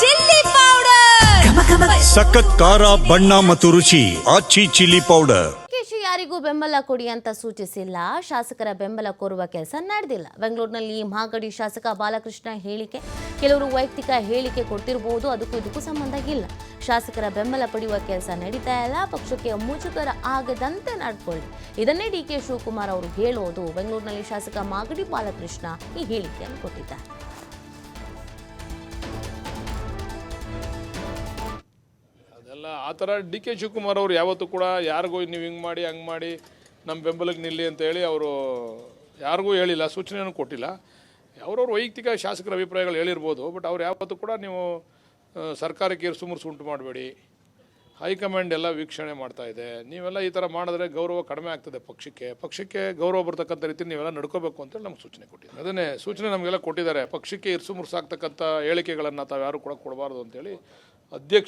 Chilli powder. ಸಖತ್ ಖಾರ ಬಣ್ಣ ಮತ್ತು ರುಚಿ ಆಚಿ ಚಿಲ್ಲಿ ಪೌಡರ್. ಯಾರಿಗೂ ಬೆಂಬಲ ಕೊಡಿ ಅಂತ ಸೂಚಿಸಿಲ್ಲ. ಶಾಸಕರ ಬೆಂಬಲ ಕೋರುವ ಕೆಲಸ ನಡೆದಿಲ್ಲ. ಬೆಂಗಳೂರಿನಲ್ಲಿ ಮಾಗಡಿ ಶಾಸಕ ಬಾಲಕೃಷ್ಣ ಹೇಳಿಕೆ. ಕೆಲವರು ವೈಯಕ್ತಿಕ ಹೇಳಿಕೆ ಕೊಡ್ತಿರಬಹುದು ಅದಕ್ಕೂ ಇದಕ್ಕೂ ಸಂಬಂಧ ಇಲ್ಲ. ಶಾಸಕರ ಬೆಂಬಲ ಪಡೆಯುವ ಕೆಲಸ ನಡೀತಾ ಇಲ್ಲ. ಪಕ್ಷಕ್ಕೆ ಮುಜುಗರ ಆಗದಂತೆ ನಡ್ಕೊಳ್ಳಿ. ಇದನ್ನೇ ಡಿ ಕೆ ಶಿವಕುಮಾರ್ ಅವರು ಹೇಳೋದು. ಬೆಂಗಳೂರಿನಲ್ಲಿ ಶಾಸಕ ಮಾಗಡಿ ಬಾಲಕೃಷ್ಣ ಈ ಹೇಳಿಕೆಯನ್ನು ಕೊಟ್ಟಿದ್ದಾರೆ. ಅದೆಲ್ಲ ಆ ಥರ ಡಿ ಕೆ ಶಿವಕುಮಾರ್ ಅವರು ಯಾವತ್ತೂ ಕೂಡ ಯಾರಿಗೂ ನೀವು ಹಿಂಗೆ ಮಾಡಿ, ಹಂಗೆ ಮಾಡಿ ನಮ್ಮ ಬೆಂಬಲಕ್ಕೆ ನಿಲ್ಲಿ ಅಂತ ಹೇಳಿ ಅವರು ಯಾರಿಗೂ ಹೇಳಿಲ್ಲ ಸೂಚನೆಯನ್ನು ಕೊಟ್ಟಿಲ್ಲ. ಅವ್ರವ್ರ ವೈಯಕ್ತಿಕ ಶಾಸಕರ ಅಭಿಪ್ರಾಯಗಳು ಹೇಳಿರ್ಬೋದು, ಬಟ್ ಅವ್ರು ಯಾವತ್ತೂ ಕೂಡ ನೀವು ಸರ್ಕಾರಕ್ಕೆ ಇರ್ಸು ಮುರ್ಸು ಉಂಟು ಮಾಡಬೇಡಿ. ಹೈಕಮಾಂಡ್ ಎಲ್ಲ ವೀಕ್ಷಣೆ ಮಾಡ್ತಾ ಇದೆ. ನೀವೆಲ್ಲ ಈ ಥರ ಮಾಡಿದ್ರೆ ಗೌರವ ಕಡಿಮೆ ಆಗ್ತದೆ ಪಕ್ಷಕ್ಕೆ. ಪಕ್ಷಕ್ಕೆ ಗೌರವ ಬರ್ತಕ್ಕಂಥ ರೀತಿ ನೀವೆಲ್ಲ ನಡ್ಕೋಬೇಕು ಅಂತೇಳಿ ನಮ್ಗೆ ಸೂಚನೆ ಕೊಟ್ಟಿದ್ದಾರೆ. ಅದನ್ನೇ ಸೂಚನೆ ನಮಗೆಲ್ಲ ಕೊಟ್ಟಿದ್ದಾರೆ. ಪಕ್ಷಕ್ಕೆ ಇರ್ಸು ಮುರ್ಸಾಗ್ತಕ್ಕಂಥ ಹೇಳಿಕೆಗಳನ್ನು ತಾವು ಯಾರು ಕೂಡ ಕೊಡಬಾರ್ದು ಅಂತೇಳಿ ಅಧ್ಯಕ್ಷ